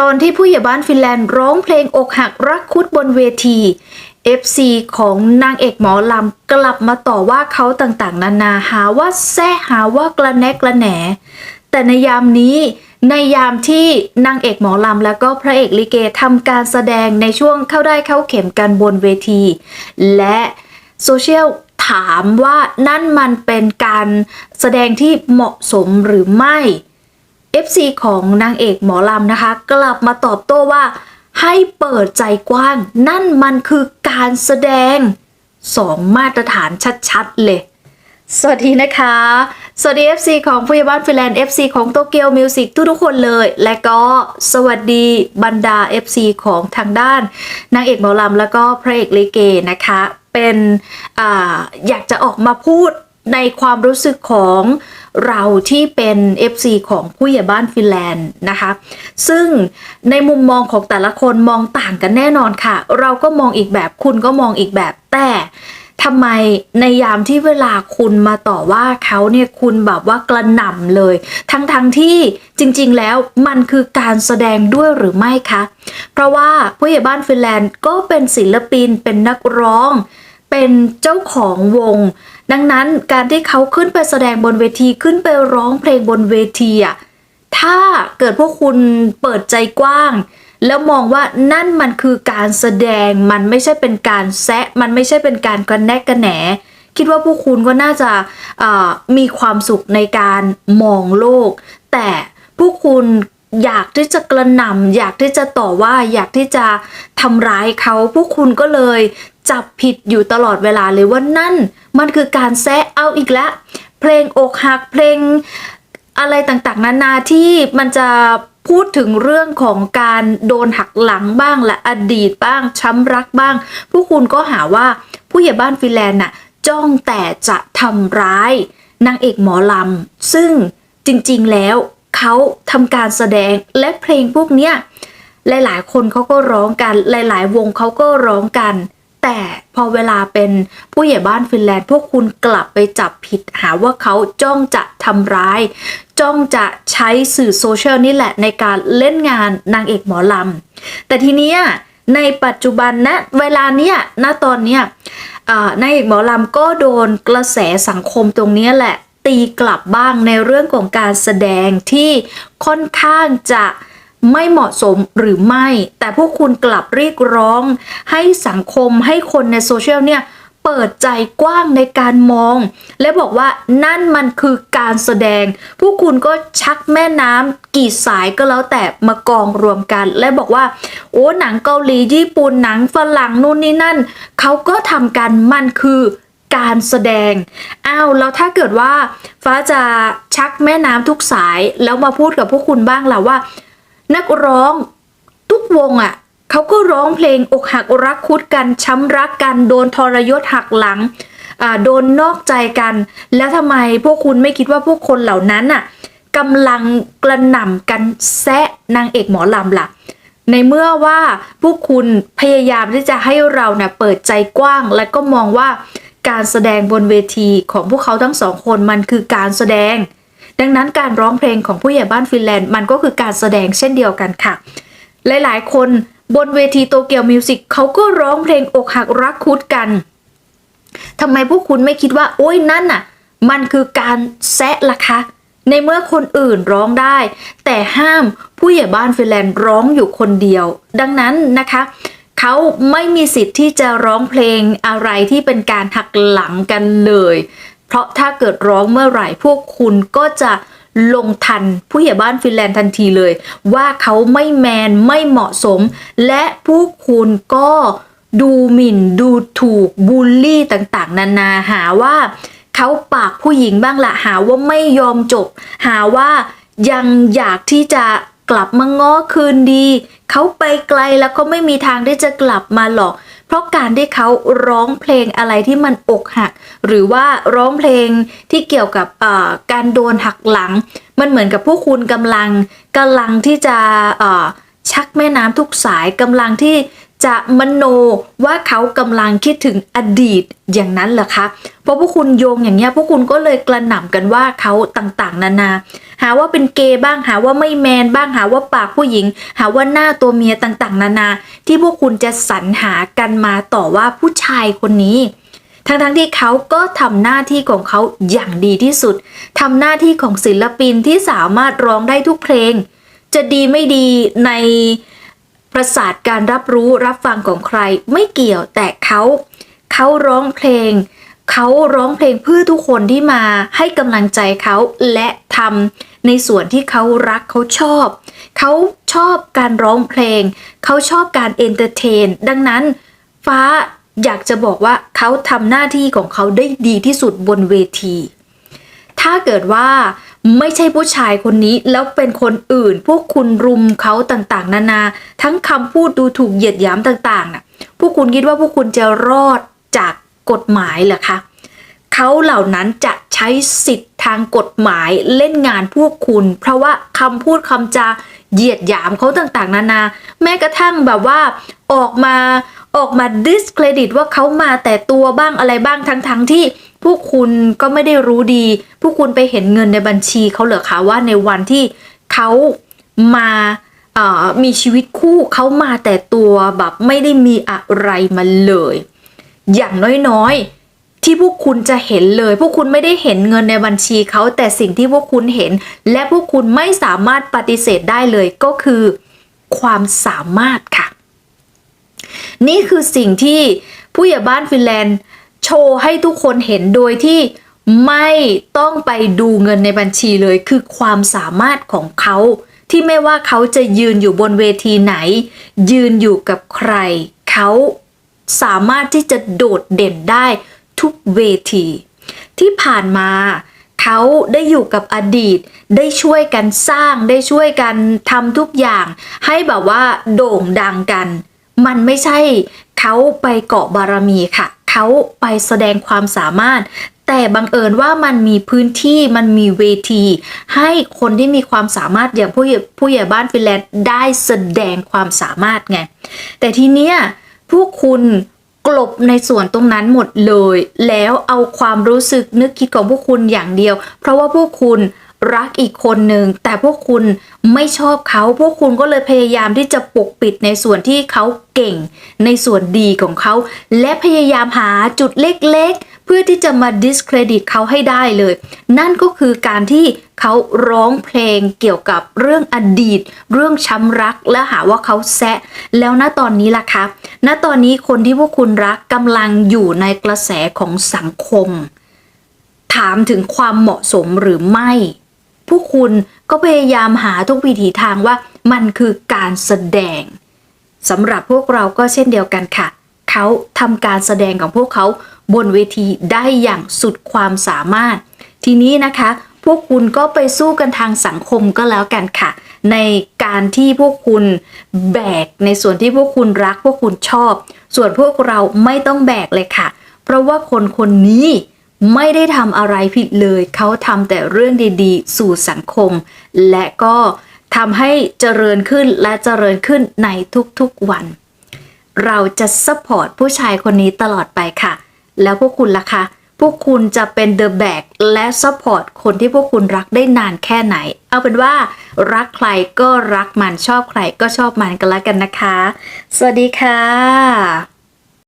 ตอนที่ผู้ใหญ่บ้านฟินแลนด์ร้องเพลงอกหักรักคุดบนเวที FC ของนางเอกหมอลำกลับมาต่อว่าเขาต่างๆ นานาหาว่าแซ่หาว่ากระแนกกระแหน แต่ในยามนี้ในยามที่นางเอกหมอลำแล้วก็พระเอกลิเกทำการแสดงในช่วงเข้าได้เข้าเข็มกันบนเวที และโซเชียลถามว่านั่นมันเป็นการแสดงที่เหมาะสมหรือไม่ FC ของนางเอกหมอลำนะคะ กลับมาตอบโต้ว่า ให้เปิดใจกว้าง นั่นมันคือการแสดงสองมาตรฐานชัดๆเลย สวัสดีนะคะ สวัสดี FC ของผู้ใหญ่บ้านฟิแลนด์ FC ของโตเกียวมิวสิกทุกๆคนเลย และก็สวัสดีบรรดา FC ของทางด้านนางเอกหมอลำแล้วก็พระเอกลิเกนะคะ เป็นออยากจะออกมาพูด ในความรู้สึกของเราที่เป็น FC ของผู้ใหญ่บ้านฟินแลนด์นะคะ ซึ่งในมุมมองของแต่ละคนมองต่างกันแน่นอนค่ะ เราก็มองอีกแบบคุณก็มองอีกแบบแต่ทำไมในยามที่เวลาคุณมาต่อว่าเขาเนี่ยคุณแบบว่ากระหน่ำเลย ทั้งๆทที่จริงๆแล้วมันคือการแสดงด้วยหรือไม่คะ เพราะว่าผู้ใหญ่บ้านฟินแลนด์ก็เป็นศิลปินเป็นนักร้อง เป็นเจ้าของวง ดังนั้นการที่เขาขึ้นไปแสดงบนเวทีขึ้นไปร้องเพลงบนเวทีอะถ้าเกิดพวกคุณเปิดใจกว้าง แล้วมองว่านั่นมันคือการแสดงมันไม่ใช่เป็นการแซะ มันไม่ใช่เป็นการกระแนกกระแหน คิดว่าพวกคุณก็น่าจะามีความสุขในการมองโลก แต่พวกคุณอยากที่จะกระหน่ำอยากที่จะต่อว่าอยากที่จะทำร้ายเขา พวกคุณก็เลย จับผิดอยู่ตลอดเวลาเลยว่านั่น มันคือการแซะเอาอีกแล้ว เพลงอกหักเพลงอะไรต่างๆ นานาที่มันจะพูดถึงเรื่องของการโดนหักหลังบ้างและอดีตบ้างช้ำรักบ้าง ผู้คุณก็หาว่าผู้ใหญ่บ้านฟินแลนด์น่ะจ้องแต่จะทำร้ายนางเอกหมอลำ ซึ่งจริงๆแล้วเขาทำการแสดงและเพลงพวกเนี้ยหลายๆ คนเขาก็ร้องกันหลาย ๆ วงเขาก็ร้องกัน แต่พอเวลาเป็นผู้ใหญ่บ้านฟินแลนด์ พวกคุณกลับไปจับผิดหาว่าเขาจ้องจะทำร้าย จ้องจะใช้สื่อโซเชียลนี่แหละในการเล่นงานนางเอกหมอลำ แต่ทีเนี้ยในปัจจุบันนะเวลาเนี้ยณตอนเนี้ยนางเอกหมอลำก็โดนกระแสสังคมตรงนี้แหละ ตีกลับบ้างในเรื่องของการแสดงที่ค่อนข้างจะ ไม่เหมาะสมหรือไม่ แต่พวกคุณกลับเรียกร้อง ให้สังคมให้คนในโซเชียลเนี่ยเปิดใจกว้างในการมอง และบอกว่านั่นมันคือการแสดงพวกคุณก็ชักแม่น้ำกี่สายก็แล้วแต่มากองรวมกัน และบอกว่า โอ้หนังเกาหลีญี่ปุ่นหนังฝรั่งนู่นนี่นั่นเขาก็ทำกันมันคือการแสดง อ้าวแล้วถ้าเกิดว่าฟ้าจะชักแม่น้ำทุกสายแล้วมาพูดกับพวกคุณบ้างล่ะว่า นักร้องทุกวงอะ่ะเขาก็ร้องเพลงอกหักรักคุดกันช้ำรักกัน โดนทรยศหักหลังโดนนอกใจกัน แล้วทำไมพวกคุณไม่คิดว่าพวกคนเหล่านั้นอะกำลังกระหน่ำกันแซะนางเอกหมอลำล่ะ ในเมื่อว่าพวกคุณพยายามที่จะให้เราเนี่ยเปิดใจกว้าง และก็มองว่าการแสดงบนเวทีของพวกเขาทั้งสองคนมันคือการแสดง ดังนั้นการร้องเพลงของผู้ใหญ่บ้านฟินแลนด์มันก็คือการแสดงเช่นเดียวกันค่ะ หลาย ๆ คนบนเวทีโตเกียวมิวสิกเขาก็ร้องเพลงอกหักรักคุดกันทำไมพวกคุณไม่คิดว่า โอ้ยนั่นน่ะ มันคือการแซะล่ะคะ ในเมื่อคนอื่นร้องได้ แต่ห้ามผู้ใหญ่บ้านฟินแลนด์ร้องอยู่คนเดียว ดังนั้นนะคะเขาไม่มีสิทธิ์ที่จะร้องเพลงอะไรที่เป็นการหักหลังกันเลย ราะถ้าเกิดร้องเมื่อไหร่พวกคุณก็จะลงทันผู้ใหญ่บ้านฟินแลนด์ทันทีเลย ว่าเขาไม่แมนไม่เหมาะสม และพวกคุณก็ดูหมิ่นดูถูกบูลลี่ต่างๆ นานาหาว่าเขาปากผู้หญิงบ้างละหาว่าไม่ยอมจบ หาว่ายังอยากที่จะกลับมาง้อคืนดี เขาไปไกลแล้วก็ไม่มีทางที่จะกลับมาหรอก เพราะการที่เขาร้องเพลงอะไรที่มันอกหัก หรือว่าร้องเพลงที่เกี่ยวกับการโดนหักหลัง มันเหมือนกับพวกคุณกำลังกำลังที่จะชักแม่น้ำทุกสายกำลังที่ จะมโนว่าเขากำลังคิดถึงอดีตอย่างนั้นเหรอคะ เพราะพวกคุณโยงอย่างเงี้ยพวกคุณก็เลยกระหน่ำกันว่าเขาต่างๆ นานา หาว่าเป็นเกย์บ้างหาว่าไม่แมนบ้างหาว่าปากผู้หญิง หาว่าหน้าตัวเมียต่างๆ นานา ที่พวกคุณจะสรรหากันมาต่อว่าผู้ชายคนนี้ทั้งๆที่เขาก็ทำหน้าที่ของเขาอย่างดีที่สุดทำหน้าที่ของศิลปินที่สามารถร้องได้ทุกเพลง จะดีไม่ดีใน ประสาทการรับรู้รับฟังของใครไม่เกี่ยวแต่เขาเขาร้องเพลง เขาร้องเพลงเพื่อทุกคนที่มาให้กำลังใจเขาและทำในส่วนที่เขารักเขาชอบ เขาชอบการร้องเพลง เขาชอบการเอนเตอร์เทน ดังนั้นฟ้าอยากจะบอกว่าเขาทำหน้าที่ของเขาได้ดีที่สุดบนเวที ถ้าเกิดว่า ไม่ใช่ผู้ชายคนนี้แล้วเป็นคนอื่น พวกคุณรุมเขาต่างๆ นานา ทั้งคำพูดดูถูกเหยียดหยามต่างๆน่ะพวกคุณคิดว่าพวกคุณจะรอดจากกฎหมายเหรอคะเขาเหล่านั้นจะใช้สิทธิ์ทางกฎหมายเล่นงานพวกคุณ เพราะว่าคำพูดคำจาเหยียดหยามเขาต่างๆ นานา แม้กระทั่งแบบว่าออกมาออกมาดิสเครดิตว่าเขามาแต่ตัวบ้างอะไรบ้างทั้งๆทที่ พวกคุณก็ไม่ได้รู้ดีพวกคุณไปเห็นเงินในบัญชีเขาเหรอคะว่าในวันที่เขามาเอ่อมีชีวิตคู่เขามาแต่ตัวแบบไม่ได้มีอะไรมาเลย อย่างน้อยๆ ที่พวกคุณจะเห็นเลย พวกคุณไม่ได้เห็นเงินในบัญชีเขาแต่สิ่งที่พวกคุณเห็น และพวกคุณไม่สามารถปฏิเสธได้เลยก็คือความสามารถค่ะ นี่คือสิ่งที่ผู้ใหญ่บ้านฟินแลนด์ โชว์ให้ทุกคนเห็นโดยที่ไม่ต้องไปดูเงินในบัญชีเลยคือความสามารถของเขาที่ไม่ว่าเขาจะยืนอยู่บนเวทีไหน ยืนอยู่กับใคร เขาสามารถที่จะโดดเด่นได้ทุกเวที ที่ผ่านมาเขาได้อยู่กับอดีต ได้ช่วยกันสร้างได้ช่วยกันทำทุกอย่าง ให้แบบว่าโด่งดังกัน มันไม่ใช่เขาไปเกาะบารมีค่ะ เขาไปแสดงความสามารถ แต่บังเอิญว่ามันมีพื้นที่มันมีเวที ให้คนที่มีความสามารถอย่างผู้ใหญ่ผู้ใหญ่บ้านฟินแลนด์ได้แสดงความสามารถไง แต่ทีเนี้ยพวกคุณกลบในส่วนตรงนั้นหมดเลย แล้วเอาความรู้สึกนึกคิดของพวกคุณอย่างเดียว เพราะว่าพวกคุณ รักอีกคนหนึ่งแต่พวกคุณไม่ชอบเขา พวกคุณก็เลยพยายามที่จะปกปิดในส่วนที่เขาเก่ง ในส่วนดีของเขา และพยายามหาจุดเล็กๆ เพื่อที่จะมา discredit เขาให้ได้เลย นั่นก็คือการที่เขาร้องเพลงเกี่ยวกับเรื่องอดีต เรื่องช้ำรักและหาว่าเขาแซะ แล้วณตอนนี้ล่ะคะณตอนนี้คนที่พวกคุณรักกำลังอยู่ในกระแสของสังคม ถามถึงความเหมาะสมหรือไม่ พวกคุณก็พยายามหาทุกวิถีทางว่ามันคือการแสดงสำหรับพวกเราก็เช่นเดียวกันค่ะ เขาทำการแสดงของพวกเขาบนเวทีได้อย่างสุดความสามารถ ทีนี้นะคะ พวกคุณก็ไปสู้กันทางสังคมก็แล้วกันค่ะ ในการที่พวกคุณแบกในส่วนที่พวกคุณรักพวกคุณชอบ ส่วนพวกเราไม่ต้องแบกเลยค่ะ เพราะว่าคนคนนี้ ไม่ได้ทำอะไรผิดเลย เขาทำแต่เรื่องดีๆ สู่สังคม และก็ทำให้เจริญขึ้นและเจริญขึ้นในทุกๆวัน เราจะซัพพอร์ตผู้ชายคนนี้ตลอดไปค่ะ แล้วพวกคุณล่ะคะ พวกคุณจะเป็นเดอะแบกและซัพพอร์ตคนที่พวกคุณรักได้นานแค่ไหน เอาเป็นว่า รักใครก็รักมันชอบใครก็ชอบมันกันแล้วกันนะคะ สวัสดีค่ะ